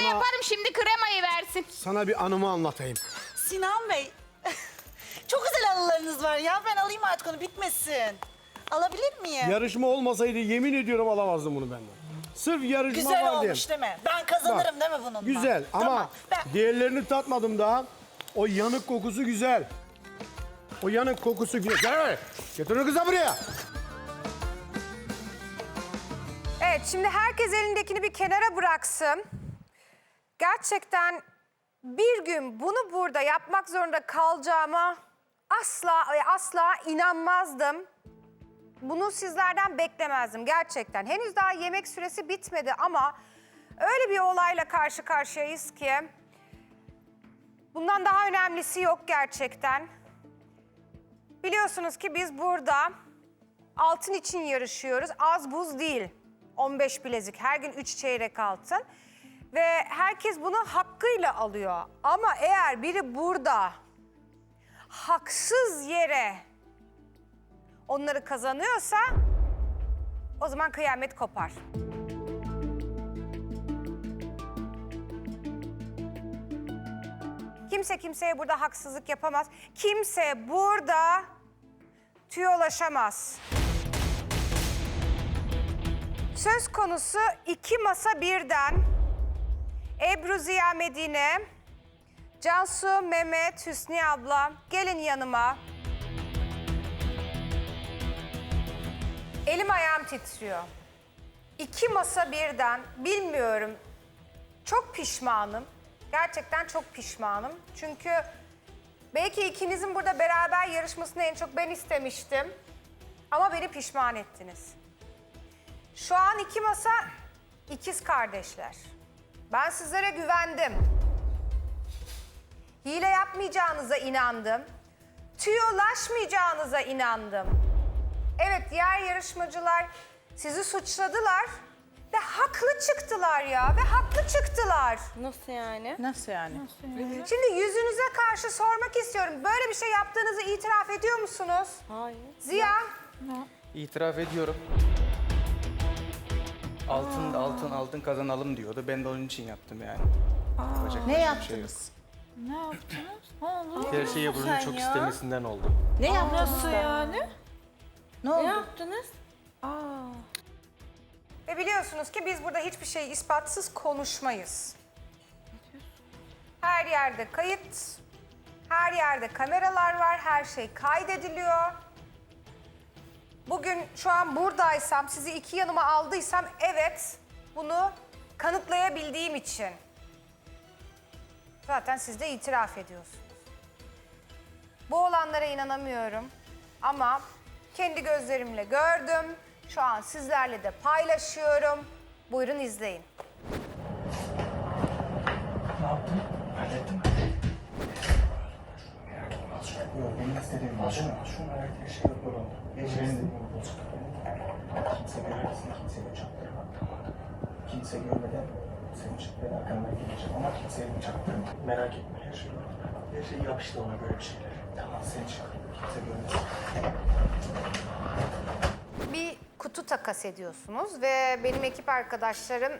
sana- yaparım şimdi kremayı versin. Sana bir anımı anlatayım. Sinan Bey, çok güzel anılarınız var ya. Ben alayım artık onu bitmesin. Alabilir miyim? Yarışma olmasaydı yemin ediyorum alamazdım bunu benden. Sırf yarışma Güzel var diye. olmuş değil mi? Ben kazanırım Bak, değil mi bununla? Güzel ama Tamam. Ben... diğerlerini tatmadım daha. O yanık kokusu güzel. O yanık kokusu güzel. Gel, Getir onu kıza buraya. Evet şimdi herkes elindekini bir kenara bıraksın. Gerçekten bir gün bunu burada yapmak zorunda kalacağıma asla ve asla inanmazdım. Bunu sizlerden beklemezdim gerçekten. Henüz daha yemek süresi bitmedi ama öyle bir olayla karşı karşıyayız ki bundan daha önemlisi yok gerçekten. Biliyorsunuz ki biz burada altın için yarışıyoruz. Az buz değil. 15 bilezik, her gün 3 çeyrek altın. Ve herkes bunu hakkıyla alıyor. Ama eğer biri burada haksız yere onları kazanıyorsa o zaman kıyamet kopar. Kimse kimseye burada haksızlık yapamaz. Kimse burada tüyolaşamaz. Söz konusu iki masa birden. Ebru Ziya Medine, Cansu, Mehmet, Hüsniye abla gelin yanıma. Elim ayağım titriyor. İki masa birden bilmiyorum. Çok pişmanım. Gerçekten çok pişmanım. Çünkü belki ikinizin burada beraber yarışmasını en çok ben istemiştim. Ama beni pişman ettiniz. Şu an iki masa ikiz kardeşler. Ben sizlere güvendim. Hile yapmayacağınıza inandım. Tüyolaşmayacağınıza inandım. Evet diğer yarışmacılar sizi suçladılar ve haklı çıktılar ya ve haklı çıktılar. Nasıl yani? Nasıl yani? Şimdi yüzünüze karşı sormak istiyorum. Böyle bir şey yaptığınızı itiraf ediyor musunuz? Hayır. Ziya, İtiraf ediyorum. Altın altın altın kazanalım diyordu. Ben de onun için yaptım yani. Yapacak Ne başka bir yaptınız? Şey yok. Her şeyi bunun çok istemesinden oldu. Ne yaptınız Nasıl da? yani? Ne Ne oldu? yaptınız? Aa. Ve biliyorsunuz ki biz burada hiçbir şey ispatsız konuşmayız. Her yerde kayıt, her yerde kameralar var, her şey kaydediliyor. Bugün şu an buradaysam, sizi iki yanıma aldıysam evet bunu kanıtlayabildiğim için. Zaten siz de itiraf ediyorsunuz. Bu olanlara inanamıyorum ama kendi gözlerimle gördüm. Şu an sizlerle de paylaşıyorum. Buyurun izleyin. Yok benim istediğim malzeme. Şunu her şey yapalım. Benim istediğim olacak. Kimse görmesin, kimse de çaktırma. Kimse görmeden seni çıktığı arkandan geleceğim ama kimseye çaktırma. Merak etme her şey olur. Her şey yapıştı ona böyle bir şeyler. Tamam seni çıkar. Kimse görmesin. Bir kutu takas ediyorsunuz ve benim ekip arkadaşlarım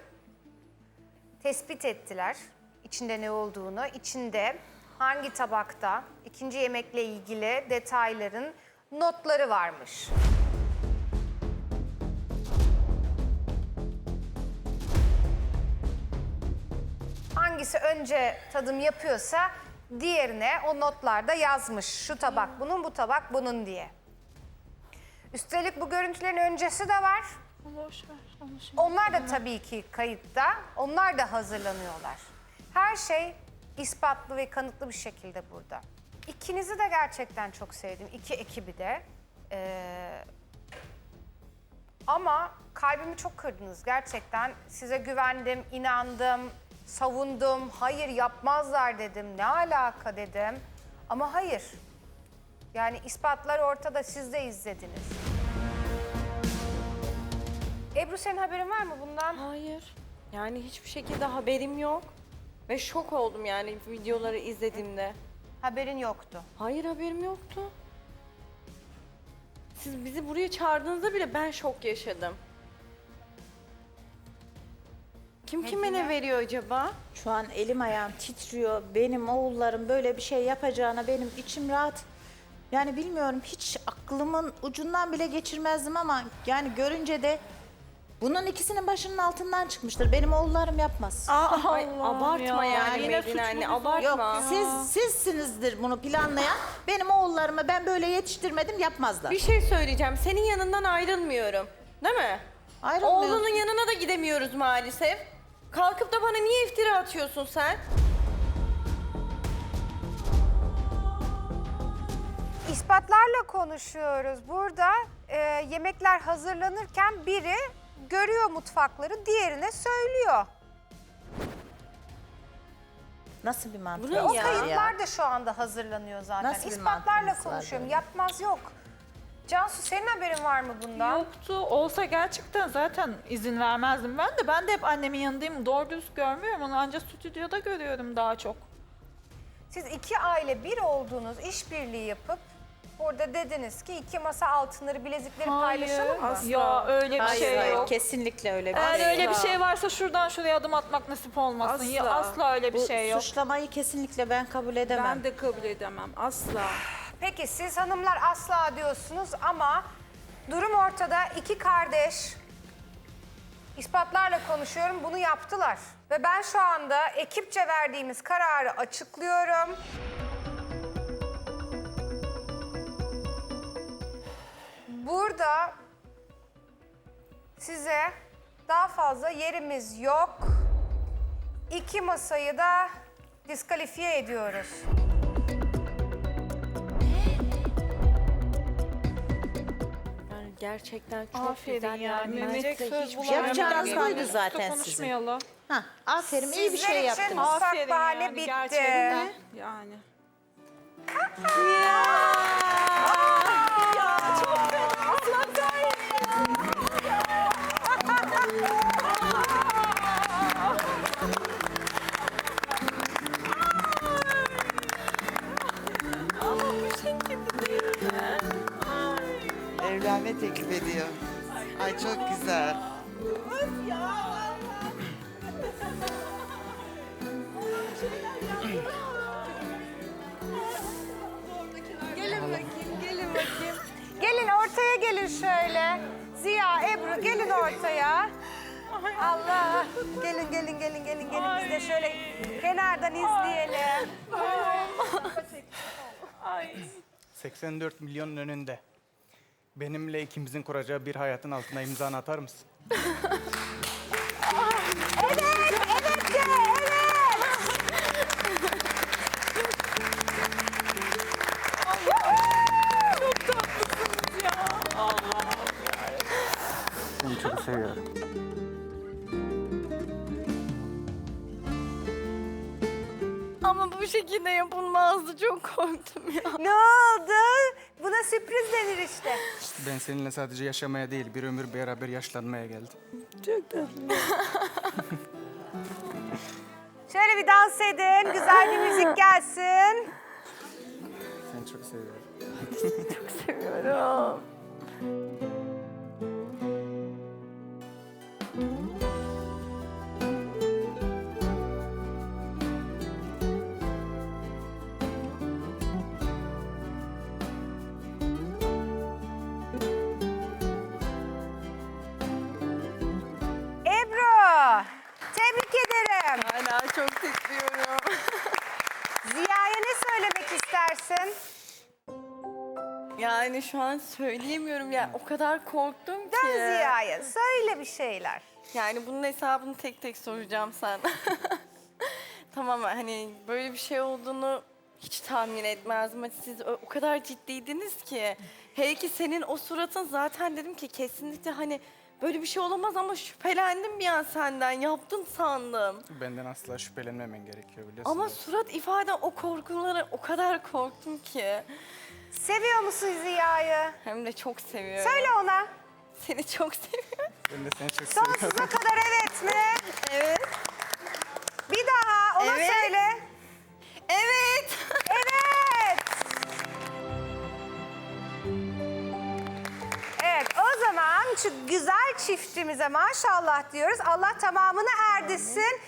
tespit ettiler içinde ne olduğunu. İçinde hangi tabakta ikinci yemekle ilgili detayların notları varmış. Hangisi önce tadım yapıyorsa diğerine o notlarda yazmış. Şu tabak bunun, bu tabak bunun diye. Üstelik bu görüntülerin öncesi de var. Onlar da tabii ki kayıtta. Onlar da hazırlanıyorlar. Her şey ispatlı ve kanıtlı bir şekilde burada. İkinizi de gerçekten çok sevdim. İki ekibi de. Ee, ama kalbimi çok kırdınız gerçekten. Size güvendim, inandım, savundum. Hayır yapmazlar dedim. Ne alaka dedim. Ama hayır. Yani ispatlar ortada siz de izlediniz. Ebru senin haberin var mı bundan? Hayır. Yani hiçbir şekilde haberim yok. Ve şok oldum yani videoları izlediğimde. Haberin yoktu. Hayır haberim yoktu. Siz bizi buraya çağırdığınızda bile ben şok yaşadım. Kim kime ne veriyor acaba? Şu an elim ayağım titriyor. Benim oğullarım böyle bir şey yapacağına benim içim rahat. Yani bilmiyorum hiç aklımın ucundan bile geçirmezdim ama yani görünce de bunun ikisinin başının altından çıkmıştır. Benim oğullarım yapmaz. Ay, abartma yani Yine Medine anne Yok abartma. siz sizsinizdir bunu planlayan. Benim oğullarımı ben böyle yetiştirmedim yapmazlar. Bir şey söyleyeceğim. Senin yanından ayrılmıyorum. Değil mi? Ayrılmıyorsun. Oğlunun yanına da gidemiyoruz maalesef. Kalkıp da bana niye iftira atıyorsun sen? İspatlarla konuşuyoruz. Burada e, yemekler hazırlanırken biri görüyor mutfakları, diğerine söylüyor. Nasıl bir mantık? Bu ne O ya? kayıtlar da şu anda hazırlanıyor zaten. Nasıl bir İspatlarla mantığınız var konuşuyorum. böyle? Yapmaz yok. Cansu senin haberin var mı bundan? Yoktu. Olsa gerçekten zaten izin vermezdim ben de. Ben de hep annemin yanındayım. Doğru düz görmüyorum onu ancak stüdyoda görüyorum daha çok. Siz iki aile bir olduğunuz işbirliği yapıp burada dediniz ki iki masa altınları, bilezikleri paylaşalım mı? Ya öyle bir Hayır şey hayır yok. kesinlikle öyle bir Eğer şey öyle bir yok. şey varsa şuradan şuraya adım atmak nasip olmasın. Ya Asla. asla öyle bir Bu şey yok. suçlamayı kesinlikle ben kabul edemem. Ben de kabul edemem asla. Peki siz hanımlar asla diyorsunuz ama durum ortada. iki kardeş ispatlarla konuşuyorum bunu yaptılar. Ve ben şu anda ekipçe verdiğimiz kararı açıklıyorum. Fazla yerimiz yok. İki masayı da diskalifiye ediyoruz. Yani gerçekten çok Aferin güzel ya. yani. Mehmet Hiçbir şey. Yapacağınız buydu zaten sizin. konuşmayalım. Hah, aferin iyi bir Sizler şey için yaptınız. Aferin bahane yani, bitti. gerçekten. Yani. Evlenme Gelin ortaya. Allah. Gelin gelin gelin gelin gelin biz de şöyle kenardan izleyelim. 84 milyonun önünde. Benimle ikimizin kuracağı bir hayatın altına imzanı atar mısın? Evet çok seviyorum. Ama bu şekilde yapılmazdı. Çok korktum ya. Ne oldu? Buna sürpriz denir işte. Ben seninle sadece yaşamaya değil, bir ömür beraber yaşlanmaya geldim. Şöyle bir dans edin, güzel bir müzik gelsin. Seni çok seviyorum. Seviyorum. İstersin? Yani şu an söyleyemiyorum ya. O kadar korktum ki. Dön Ziya'ya, söyle bir şeyler. Yani bunun hesabını tek tek soracağım sen. tamam hani böyle bir şey olduğunu hiç tahmin etmezdim. Hani Siz o o kadar ciddiydiniz ki. Hele ki senin o suratın zaten dedim ki kesinlikle hani böyle bir şey olamaz ama şüphelendim bir an senden. Yaptın sandım. Benden asla şüphelenmemen gerekiyor biliyorsun. Ama surat ifade o korkuları o kadar korktum ki. Seviyor musun Ziya'yı? Hem de çok seviyorum. Söyle ona. Seni çok seviyorum. Ben de seni çok seviyorum. Sonsuza kadar evet mi? Evet. Bir daha ona Evet. söyle. Evet. Evet. Evet o zaman şu güzel çiftimize maşallah diyoruz. Allah tamamını erdirsin.